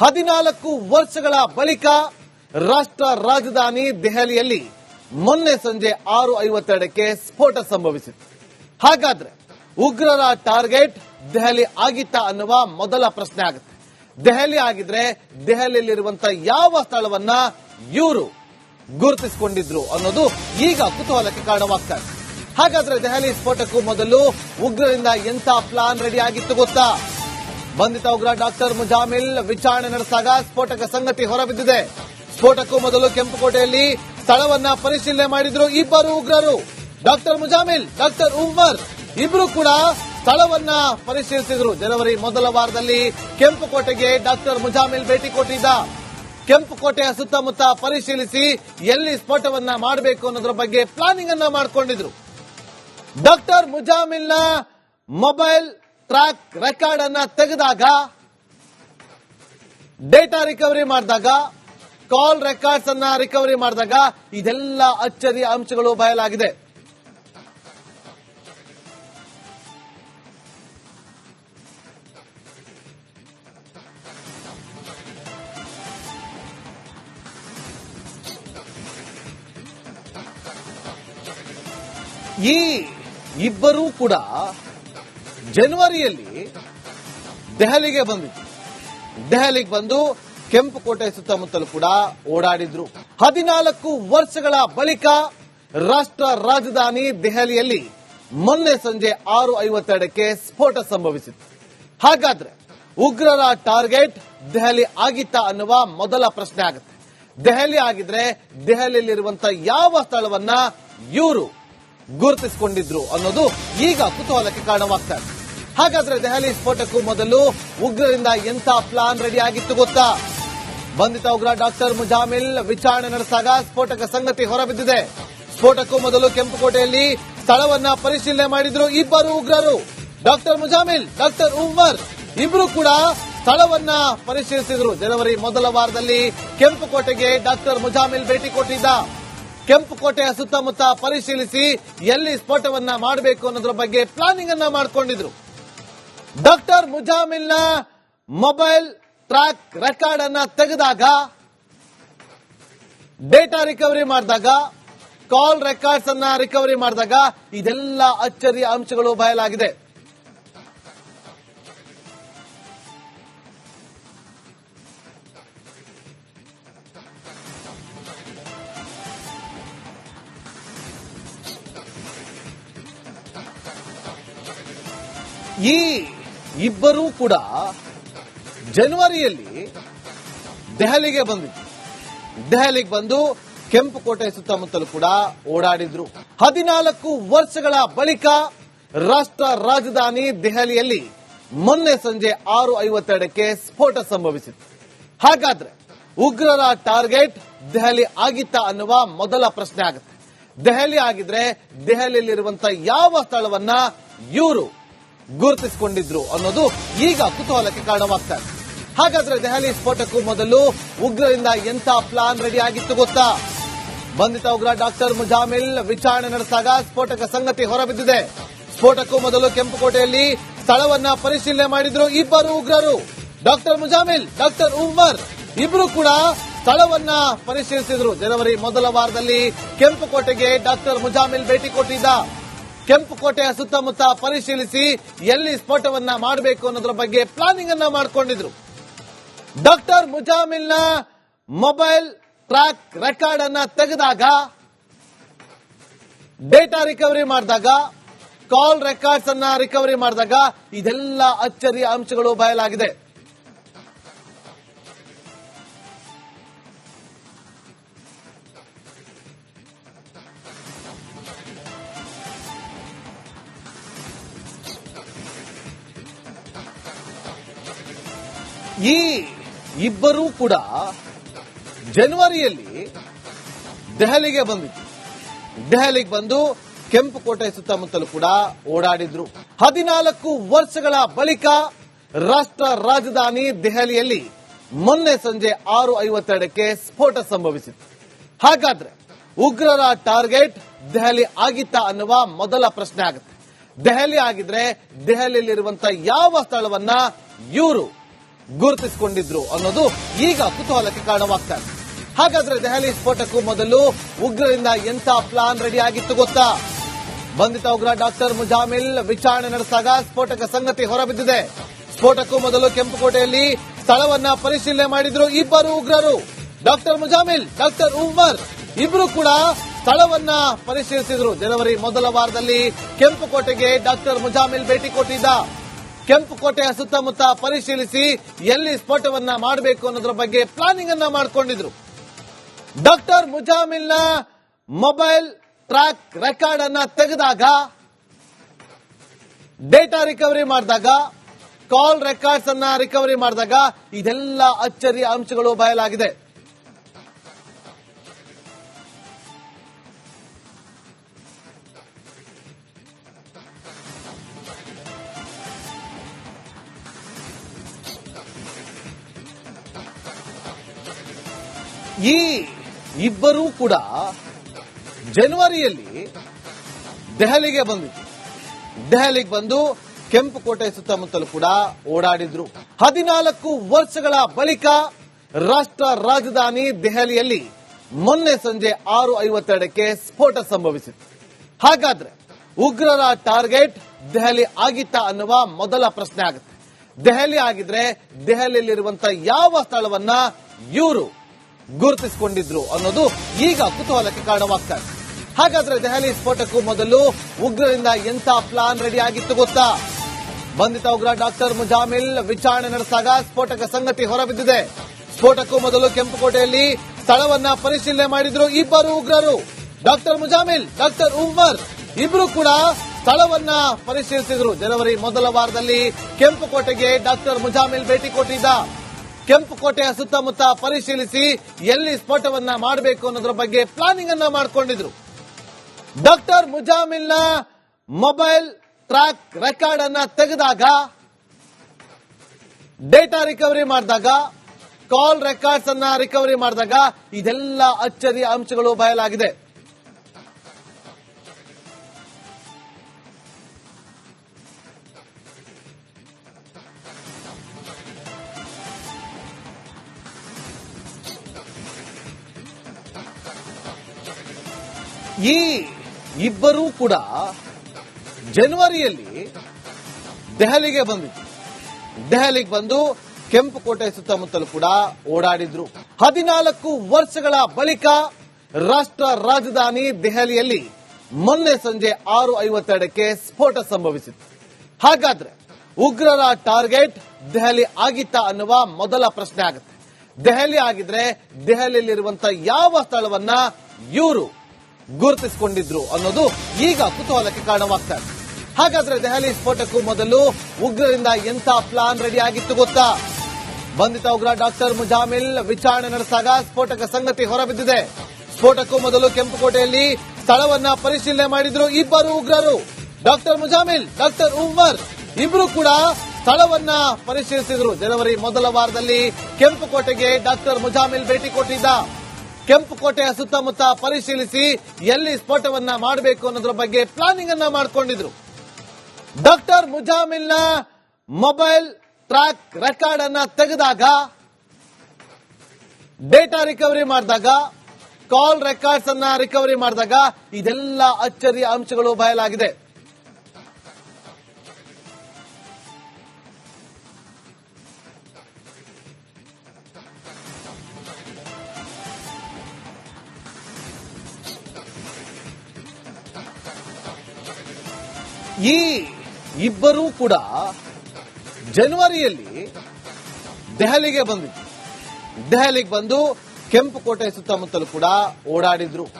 ಹದಿನಾಲ್ಕು ವರ್ಷಗಳ ಬಳಿಕ ರಾಷ್ಟ್ರ ರಾಜಧಾನಿ ದೆಹಲಿಯಲ್ಲಿ ಮೊನ್ನೆ ಸಂಜೆ ಆರು ಐವತ್ತೆರಡಕ್ಕೆ ಸ್ಫೋಟ ಸಂಭವಿಸಿತು ಹಾಗಾದ್ರೆ ಉಗ್ರರ ಟಾರ್ಗೆಟ್ ದೆಹಲಿ ಆಗಿತ್ತ ಅನ್ನುವ ಮೊದಲ ಪ್ರಶ್ನೆ ಆಗುತ್ತೆ. ದೆಹಲಿ ಆಗಿದ್ರೆ ದೆಹಲಿಯಲ್ಲಿರುವಂತ ಯಾವ ಸ್ಥಳವನ್ನ ಇವರು ಗುರುತಿಸಿಕೊಂಡಿದ್ರು ಅನ್ನೋದು ಈಗ ಕುತೂಹಲಕ್ಕೆ ಕಾರಣವಾಗ್ತಾ ಹಾಗಾದ್ರೆ ದೆಹಲಿ ಸ್ಫೋಟಕ್ಕೂ ಮೊದಲು ಉಗ್ರರಿಂದ ಎಂತ ಪ್ಲಾನ್ ರೆಡಿ ಆಗಿತ್ತು ಗೊತ್ತಾ? ಬಂಧಿತ ಉಗ್ರ ಡಾಕ್ಟರ್ ಮುಜಾಮಿಲ್ ವಿಚಾರಣೆ ನಡೆಸಿದಾಗ ಸ್ಫೋಟಕ ಸಂಗತಿ ಹೊರಬಿದ್ದಿದೆ. ಸ್ಫೋಟಕ್ಕೂ ಮೊದಲು ಕೆಂಪುಕೋಟೆಯಲ್ಲಿ ಸ್ಥಳವನ್ನ ಪರಿಶೀಲನೆ ಮಾಡಿದ್ರು ಇಬ್ಬರು ಉಗ್ರರು. ಡಾಕ್ಟರ್ ಮುಜಾಮಿಲ್, ಡಾಕ್ಟರ್ ಉಮರ್ ಇಬ್ರು ಕೂಡ ಸ್ಥಳವನ್ನ ಪರಿಶೀಲಿಸಿದ್ರು. ಜನವರಿ ಮೊದಲ ವಾರದಲ್ಲಿ ಕೆಂಪುಕೋಟೆಗೆ ಡಾಕ್ಟರ್ ಮುಜಾಮಿಲ್ ಭೇಟಿ ಕೊಟ್ಟಿದ್ದ. ಕೆಂಪುಕೋಟೆಯ ಸುತ್ತಮುತ್ತ ಪರಿಶೀಲಿಸಿ ಎಲ್ಲಿ ಸ್ಫೋಟವನ್ನ ಮಾಡಬೇಕು ಅನ್ನೋದ್ರ ಬಗ್ಗೆ ಪ್ಲಾನಿಂಗ್ ಅನ್ನ ಮಾಡಿಕೊಂಡಿದ್ರು. ಡಾಕ್ಟರ್ ಮುಜಾಮಿಲ್ನ ಮೊಬೈಲ್ ಟ್ರ್ಯಾಕ್ ರೆಕಾರ್ಡ್ ಅನ್ನ ತೆಗೆದಾಗ, ಡೇಟಾ ರಿಕವರಿ ಮಾಡಿದಾಗ, ಕಾಲ್ ರೆಕಾರ್ಡ್ಸ್ ಅನ್ನ ರಿಕವರಿ ಮಾಡಿದಾಗ ಇದೆಲ್ಲ ಅಚ್ಚರಿಯ ಅಂಶಗಳು ಬಯಲಾಗಿದೆ. ಈ ಇಬ್ಬರೂ ಕೂಡ ಜನವರಿಯಲ್ಲಿ ದೆಹಲಿಗೆ ಬಂದಿತ್ತು ದೆಹಲಿಗೆ ಬಂದು ಕೆಂಪುಕೋಟೆ ಸುತ್ತಮುತ್ತಲು ಕೂಡ ಓಡಾಡಿದ್ರು. ಹದಿನಾಲ್ಕು ವರ್ಷಗಳ ಬಳಿಕ ರಾಷ್ಟ್ರ ರಾಜಧಾನಿ ದೆಹಲಿಯಲ್ಲಿ ಮೊನ್ನೆ ಸಂಜೆ ಆರು ಐವತ್ತೆರಡಕ್ಕೆ ಸ್ಫೋಟ ಸಂಭವಿಸಿತು ಹಾಗಾದ್ರೆ ಉಗ್ರರ ಟಾರ್ಗೆಟ್ ದೆಹಲಿ ಆಗಿತ್ತ ಅನ್ನುವ ಮೊದಲ ಪ್ರಶ್ನೆ ಆಗುತ್ತೆ. ದೆಹಲಿ ಆಗಿದ್ರೆ ದೆಹಲಿಯಲ್ಲಿರುವಂತ ಯಾವ ಸ್ಥಳವನ್ನ ಇವರು ಗುರುತಿಸಿಕೊಂಡಿದ್ರು ಅನ್ನೋದು ಈಗ ಕುತೂಹಲಕ್ಕೆ ಕಾರಣವಾಗ್ತಾ ಇದೆ. ಹಾಗಾದ್ರೆ ದೆಹಲಿ ಸ್ಫೋಟಕ್ಕೂ ಮೊದಲು ಉಗ್ರರಿಂದ ಎಂತ ಪ್ಲಾನ್ ರೆಡಿ ಆಗಿತ್ತು ಗೊತ್ತಾ? ಬಂಧಿತ ಉಗ್ರ ಡಾಕ್ಟರ್ ಮುಜಾಮಿಲ್ ವಿಚಾರಣೆ ನಡೆಸಿದಾಗ ಸ್ಫೋಟಕ ಸಂಗತಿ ಹೊರಬಿದ್ದಿದೆ. ಸ್ಫೋಟಕ್ಕೂ ಮೊದಲು ಕೆಂಪುಕೋಟೆಯಲ್ಲಿ ಸ್ಥಳವನ್ನ ಪರಿಶೀಲನೆ ಮಾಡಿದ್ರು ಇಬ್ಬರು ಉಗ್ರರು. ಡಾಕ್ಟರ್ ಮುಜಾಮಿಲ್, ಡಾಕ್ಟರ್ ಉಮರ್ ಇಬ್ರು ಕೂಡ ಸ್ಥಳವನ್ನ ಪರಿಶೀಲಿಸಿದ್ರು. ಜನವರಿ ಮೊದಲ ವಾರದಲ್ಲಿ ಕೆಂಪುಕೋಟೆಗೆ ಡಾಕ್ಟರ್ ಮುಜಾಮಿಲ್ ಭೇಟಿ ಕೊಟ್ಟಿದ್ದ. ಕೆಂಪುಕೋಟೆಯ ಸುತ್ತಮುತ್ತ ಪರಿಶೀಲಿಸಿ ಎಲ್ಲಿ ಸ್ಫೋಟವನ್ನ ಮಾಡಬೇಕು ಅನ್ನೋದ್ರ ಬಗ್ಗೆ ಪ್ಲಾನಿಂಗ್ ಅನ್ನ ಮಾಡ್ಕೊಂಡಿದ್ರು. ಡಾಕ್ಟರ್ ಮುಜಾಮಿಲ್ನ ಮೊಬೈಲ್ ಟ್ರ್ಯಾಕ್ ರೆಕಾರ್ಡ್ ಅನ್ನ ತೆಗೆದಾಗ, ಡೇಟಾ ರಿಕವರಿ ಮಾಡಿದಾಗ, ಕಾಲ್ ರೆಕಾರ್ಡ್ಸ್ ಅನ್ನ ರಿಕವರಿ ಮಾಡಿದಾಗ ಇದೆಲ್ಲ ಅಚ್ಚರಿಯ ಅಂಶಗಳು ಬಯಲಾಗಿದೆ. ಈ ಇಬ್ಬರೂ ಕೂಡ ಜನವರಿಯಲ್ಲಿ ದೆಹಲಿಗೆ ಬಂದಿದ್ರು. ದೆಹಲಿಗೆ ಬಂದು ಕೆಂಪುಕೋಟೆ ಸುತ್ತಮುತ್ತಲು ಕೂಡ ಓಡಾಡಿದ್ರು. ಹದಿನಾಲ್ಕು ವರ್ಷಗಳ ಬಳಿಕ ರಾಷ್ಟ್ರ ರಾಜಧಾನಿ ದೆಹಲಿಯಲ್ಲಿ ಮೊನ್ನೆ ಸಂಜೆ ಆರು ಐವತ್ತೆರಡಕ್ಕೆ ಸ್ಫೋಟ ಸಂಭವಿಸಿತು ಹಾಗಾದ್ರೆ ಉಗ್ರರ ಟಾರ್ಗೆಟ್ ದೆಹಲಿ ಆಗಿತ್ತ ಅನ್ನುವ ಮೊದಲ ಪ್ರಶ್ನೆ ಆಗುತ್ತೆ. ದೆಹಲಿ ಆಗಿದ್ರೆ ದೆಹಲಿಯಲ್ಲಿರುವಂತ ಯಾವ ಸ್ಥಳವನ್ನ ಇವರು ಗುರುತಿಸಿಕೊಂಡಿದ್ರು ಅನ್ನೋದು ಈಗ ಕುತೂಹಲಕ್ಕೆ ಕಾರಣವಾಗ್ತಾ ಇದೆ. ಹಾಗಾದ್ರೆ ದೆಹಲಿ ಸ್ಫೋಟಕ್ಕೂ ಮೊದಲು ಉಗ್ರರಿಂದ ಎಂತ ಪ್ಲಾನ್ ರೆಡಿ ಆಗಿತ್ತು ಗೊತ್ತಾ? ಬಂಧಿತ ಉಗ್ರ ಡಾಕ್ಟರ್ ಮುಜಾಮಿಲ್ ವಿಚಾರಣೆ ನಡೆಸಿದಾಗ ಸ್ಫೋಟಕ ಸಂಗತಿ ಹೊರಬಿದ್ದಿದೆ. ಸ್ಫೋಟಕ್ಕೂ ಮೊದಲು ಕೆಂಪುಕೋಟೆಯಲ್ಲಿ ಸ್ಥಳವನ್ನ ಪರಿಶೀಲನೆ ಮಾಡಿದ್ರು ಇಬ್ಬರು ಉಗ್ರರು. ಡಾಕ್ಟರ್ ಮುಜಾಮಿಲ್, ಡಾಕ್ಟರ್ ಉಮರ್ ಇಬ್ರು ಕೂಡ ಸ್ಥಳವನ್ನ ಪರಿಶೀಲಿಸಿದ್ರು. ಜನವರಿ ಮೊದಲ ವಾರದಲ್ಲಿ ಕೆಂಪುಕೋಟೆಗೆ ಡಾಕ್ಟರ್ ಮುಜಾಮಿಲ್ ಭೇಟಿ ಕೊಟ್ಟಿದ್ದ. ಕೆಂಪುಕೋಟೆಯ ಸುತ್ತಮುತ್ತ ಪರಿಶೀಲಿಸಿ ಎಲ್ಲಿ ಸ್ಫೋಟವನ್ನ ಮಾಡಬೇಕು ಅನ್ನೋದ್ರ ಬಗ್ಗೆ ಪ್ಲಾನಿಂಗ್ ಅನ್ನ ಮಾಡಿಕೊಂಡಿದ್ರು. ಡಾಕ್ಟರ್ ಮುಜಾಮಿಲ್ನ ಮೊಬೈಲ್ ಟ್ರ್ಯಾಕ್ ರೆಕಾರ್ಡ್ ಅನ್ನ ತೆಗೆದಾಗ, ಡೇಟಾ ರಿಕವರಿ ಮಾಡಿದಾಗ, ಕಾಲ್ ರೆಕಾರ್ಡ್ಸ್ ಅನ್ನ ರಿಕವರಿ ಮಾಡಿದಾಗ ಇದೆಲ್ಲ ಅಚ್ಚರಿಯ ಅಂಶಗಳು ಬಯಲಾಗಿದೆ. ಈ ಇಬ್ಬರೂ ಕೂಡ ಜನವರಿಯಲ್ಲಿ ದೆಹಲಿಗೆ ಬಂದಿದ್ರು. ದೆಹಲಿಗೆ ಬಂದು ಕೆಂಪು ಕೆಂಪುಕೋಟೆ ಸುತ್ತಮುತ್ತಲು ಕೂಡ ಓಡಾಡಿದ್ರು. ಹದಿನಾಲ್ಕು ವರ್ಷಗಳ ಬಳಿಕ ರಾಷ್ಟ್ರ ರಾಜಧಾನಿ ದೆಹಲಿಯಲ್ಲಿ ಮೊನ್ನೆ ಸಂಜೆ ಆರು ಐವತ್ತೆರಡಕ್ಕೆ ಸ್ಫೋಟ ಸಂಭವಿಸಿತು ಹಾಗಾದ್ರೆ ಉಗ್ರರ ಟಾರ್ಗೆಟ್ ದೆಹಲಿ ಆಗಿತ್ತ ಅನ್ನುವ ಮೊದಲ ಪ್ರಶ್ನೆ ಆಗುತ್ತೆ. ದೆಹಲಿ ಆಗಿದ್ರೆ ದೆಹಲಿಯಲ್ಲಿರುವಂತಹ ಯಾವ ಸ್ಥಳವನ್ನ ಇವರು ಗುರುತಿಸಿಕೊಂಡಿದ್ರು ಅನ್ನೋದು ಈಗ ಕುತೂಹಲಕ್ಕೆ ಕಾರಣವಾಗ್ತಾ ಇದೆ. ಹಾಗಾದ್ರೆ ದೆಹಲಿ ಸ್ಫೋಟಕ್ಕೂ ಮೊದಲು ಉಗ್ರರಿಂದ ಎಂತ ಪ್ಲಾನ್ ರೆಡಿ ಆಗಿತ್ತು ಗೊತ್ತಾ? ಬಂಧಿತ ಉಗ್ರ ಡಾಕ್ಟರ್ ಮುಜಾಮಿಲ್ ವಿಚಾರಣೆ ನಡೆಸಿದಾಗ ಸ್ಫೋಟಕ ಸಂಗತಿ ಹೊರಬಿದ್ದಿದೆ. ಸ್ಫೋಟಕ್ಕೂ ಮೊದಲು ಕೆಂಪುಕೋಟೆಯಲ್ಲಿ ಸ್ಥಳವನ್ನ ಪರಿಶೀಲನೆ ಮಾಡಿದ್ರು ಇಬ್ಬರು ಉಗ್ರರು. ಡಾಕ್ಟರ್ ಮುಜಾಮಿಲ್, ಡಾಕ್ಟರ್ ಉಮರ್ ಇಬ್ರು ಕೂಡ ಸ್ಥಳವನ್ನ ಪರಿಶೀಲಿಸಿದ್ರು. ಜನವರಿ ಮೊದಲ ವಾರದಲ್ಲಿ ಕೆಂಪುಕೋಟೆಗೆ ಡಾಕ್ಟರ್ ಮುಜಾಮಿಲ್ ಭೇಟಿ ಕೊಟ್ಟಿದ್ದ. ಕೆಂಪುಕೋಟೆಯ ಸುತ್ತಮುತ್ತ ಪರಿಶೀಲಿಸಿ ಎಲ್ಲಿ ಸ್ಫೋಟವನ್ನ ಮಾಡಬೇಕು ಅನ್ನೋದ್ರ ಬಗ್ಗೆ ಪ್ಲಾನಿಂಗ್ ಅನ್ನ ಮಾಡಿಕೊಂಡಿದ್ರು. ಡಾಕ್ಟರ್ ಮುಜಾಮಿಲ್ನ ಮೊಬೈಲ್ ಟ್ರ್ಯಾಕ್ ರೆಕಾರ್ಡ್ ಅನ್ನ ತೆಗೆದಾಗ, ಡೇಟಾ ರಿಕವರಿ ಮಾಡಿದಾಗ, ಕಾಲ್ ರೆಕಾರ್ಡ್ಸ್ ಅನ್ನ ರಿಕವರಿ ಮಾಡಿದಾಗ ಇದೆಲ್ಲ ಅಚ್ಚರಿಯ ಅಂಶಗಳು ಬಯಲಾಗಿದೆ. ಈ ಇಬ್ಬರೂ ಕೂಡ ಜನವರಿಯಲ್ಲಿ ದೆಹಲಿಗೆ ಬಂದಿತ್ತು ದೆಹಲಿಗೆ ಬಂದು ಕೆಂಪುಕೋಟೆ ಸುತ್ತಮುತ್ತಲು ಕೂಡ ಓಡಾಡಿದ್ರು. ಹದಿನಾಲ್ಕು ವರ್ಷಗಳ ಬಳಿಕ ರಾಷ್ಟ್ರ ರಾಜಧಾನಿ ದೆಹಲಿಯಲ್ಲಿ ಮೊನ್ನೆ ಸಂಜೆ ಆರು ಐವತ್ತೆರಡಕ್ಕೆ ಸ್ಫೋಟ ಸಂಭವಿಸಿತ್ತು. ಹಾಗಾದ್ರೆ ಉಗ್ರರ ಟಾರ್ಗೆಟ್ ದೆಹಲಿ ಆಗಿತ್ತ ಅನ್ನುವ ಮೊದಲ ಪ್ರಶ್ನೆ ಆಗುತ್ತೆ. ದೆಹಲಿ ಆಗಿದ್ರೆ ದೆಹಲಿಯಲ್ಲಿರುವಂತ ಯಾವ ಸ್ಥಳವನ್ನ ಇವರು ಗುರುತಿಸಿಕೊಂಡಿದ್ರು ಅನ್ನೋದು ಈಗ ಕುತೂಹಲಕ್ಕೆ ಕಾರಣವಾಗ್ತಾ ಇದೆ. ಹಾಗಾದ್ರೆ ದೆಹಲಿ ಸ್ಫೋಟಕ್ಕೂ ಮೊದಲು ಉಗ್ರರಿಂದ ಎಂತ ಪ್ಲಾನ್ ರೆಡಿ ಆಗಿತ್ತು ಗೊತ್ತಾ? ಬಂಧಿತ ಉಗ್ರ ಡಾಕ್ಟರ್ ಮುಜಾಮಿಲ್ ವಿಚಾರಣೆ ನಡೆಸಿದಾಗ ಸ್ಫೋಟಕ ಸಂಗತಿ ಹೊರಬಿದ್ದಿದೆ. ಸ್ಫೋಟಕ್ಕೂ ಮೊದಲು ಕೆಂಪುಕೋಟೆಯಲ್ಲಿ ಸ್ಥಳವನ್ನ ಪರಿಶೀಲನೆ ಮಾಡಿದ್ರು ಇಬ್ಬರು ಉಗ್ರರು. ಡಾಕ್ಟರ್ ಮುಜಾಮಿಲ್, ಡಾಕ್ಟರ್ ಉಮರ್ ಇಬ್ರು ಕೂಡ ಸ್ಥಳವನ್ನ ಪರಿಶೀಲಿಸಿದ್ರು. ಜನವರಿ ಮೊದಲ ವಾರದಲ್ಲಿ ಕೆಂಪುಕೋಟೆಗೆ ಡಾಕ್ಟರ್ ಮುಜಾಮಿಲ್ ಭೇಟಿ ಕೊಟ್ಟಿದ್ದ. ಕೆಂಪುಕೋಟೆಯ ಸುತ್ತಮುತ್ತ ಪರಿಶೀಲಿಸಿ ಎಲ್ಲಿ ಸ್ಫೋಟವನ್ನ ಮಾಡಬೇಕು ಅನ್ನೋದ್ರ ಬಗ್ಗೆ ಪ್ಲಾನಿಂಗ್ ಅನ್ನ ಮಾಡಿಕೊಂಡಿದ್ರು. ಡಾಕ್ಟರ್ ಮುಜಾಮಿಲ್ನ ಮೊಬೈಲ್ ಟ್ರ್ಯಾಕ್ ರೆಕಾರ್ಡ್ ಅನ್ನ ತೆಗೆದಾಗ, ಡೇಟಾ ರಿಕವರಿ ಮಾಡಿದಾಗ, ಕಾಲ್ ರೆಕಾರ್ಡ್ಸ್ ಅನ್ನ ರಿಕವರಿ ಮಾಡಿದಾಗ ಇದೆಲ್ಲ ಅಚ್ಚರಿಯ ಅಂಶಗಳು ಬಯಲಾಗಿದೆ. ಈ ಇಬ್ಬರೂ ಕೂಡ ಜನವರಿಯಲ್ಲಿ ದೆಹಲಿಗೆ ಬಂದಿತ್ತು ದೆಹಲಿಗೆ ಬಂದು ಕೆಂಪುಕೋಟೆ ಸುತ್ತಮುತ್ತಲು ಕೂಡ ಓಡಾಡಿದ್ರು. ಹದಿನಾಲ್ಕು ವರ್ಷಗಳ ಬಳಿಕ ರಾಷ್ಟ್ರ ರಾಜಧಾನಿ ದೆಹಲಿಯಲ್ಲಿ ಮೊನ್ನೆ ಸಂಜೆ ಆರು ಐವತ್ತೆರಡಕ್ಕೆ ಸ್ಫೋಟ ಸಂಭವಿಸಿತು ಹಾಗಾದ್ರೆ ಉಗ್ರರ ಟಾರ್ಗೆಟ್ ದೆಹಲಿ ಆಗಿತ್ತ ಅನ್ನುವ ಮೊದಲ ಪ್ರಶ್ನೆ ಆಗುತ್ತೆ. ದೆಹಲಿ ಆಗಿದ್ರೆ ದೆಹಲಿಯಲ್ಲಿರುವಂತಹ ಯಾವ ಸ್ಥಳವನ್ನ ಇವರು ಗುರುತಿಸಿಕೊಂಡಿದ್ರು ಅನ್ನೋದು ಈಗ ಕುತೂಹಲಕ್ಕೆ ಕಾರಣವಾಗ್ತಾ ಇದೆ. ಹಾಗಾದ್ರೆ ದೆಹಲಿ ಸ್ಫೋಟಕ್ಕೂ ಮೊದಲು ಉಗ್ರರಿಂದ ಎಂತ ಪ್ಲಾನ್ ರೆಡಿ ಆಗಿತ್ತು ಗೊತ್ತಾ? ಬಂಧಿತ ಉಗ್ರ ಡಾಕ್ಟರ್ ಮುಜಾಮಿಲ್ ವಿಚಾರಣೆ ನಡೆಸಿದಾಗ ಸ್ಫೋಟಕ ಸಂಗತಿ ಹೊರಬಿದ್ದಿದೆ. ಸ್ಫೋಟಕ್ಕೂ ಮೊದಲು ಕೆಂಪುಕೋಟೆಯಲ್ಲಿ ಸ್ಥಳವನ್ನ ಪರಿಶೀಲನೆ ಮಾಡಿದ್ರು ಇಬ್ಬರು ಉಗ್ರರು. ಡಾಕ್ಟರ್ ಮುಜಾಮಿಲ್, ಡಾಕ್ಟರ್ ಉಮರ್ ಇಬ್ರು ಕೂಡ ಸ್ಥಳವನ್ನ ಪರಿಶೀಲಿಸಿದ್ರು. ಜನವರಿ ಮೊದಲ ವಾರದಲ್ಲಿ ಕೆಂಪುಕೋಟೆಗೆ ಡಾಕ್ಟರ್ ಮುಜಾಮಿಲ್ ಭೇಟಿ ಕೊಟ್ಟಿದ್ದ. ಕೆಂಪುಕೋಟೆಯ ಸುತ್ತಮುತ್ತ ಪರಿಶೀಲಿಸಿ ಎಲ್ಲಿ ಸ್ಫೋಟವನ್ನ ಮಾಡಬೇಕು ಅನ್ನೋದ್ರ ಬಗ್ಗೆ ಪ್ಲಾನಿಂಗ್ ಅನ್ನ ಮಾಡಿಕೊಂಡಿದ್ರು. ಡಾಕ್ಟರ್ ಮುಜಾಮಿಲ್ನ ಮೊಬೈಲ್ ಟ್ರ್ಯಾಕ್ ರೆಕಾರ್ಡ್ ಅನ್ನ ತೆಗೆದಾಗ ಡೇಟಾ ರಿಕವರಿ ಮಾಡಿದಾಗ ಕಾಲ್ ರೆಕಾರ್ಡ್ಸ್ ಅನ್ನ ರಿಕವರಿ ಮಾಡಿದಾಗ, ಇದೆಲ್ಲ ಅಚ್ಚರಿಯ ಅಂಶಗಳು ಬಯಲಾಗಿದೆ. ಈ ಇಬ್ಬರೂ ಕೂಡ ಜನವರಿಯಲ್ಲಿ ದೆಹಲಿಗೆ ಬಂದಿದ್ರು. ದೆಹಲಿಗೆ ಬಂದು ಕೆಂಪು ಕೆಂಪುಕೋಟೆ ಸುತ್ತಮುತ್ತಲೂ ಕೂಡ ಓಡಾಡಿದ್ರು.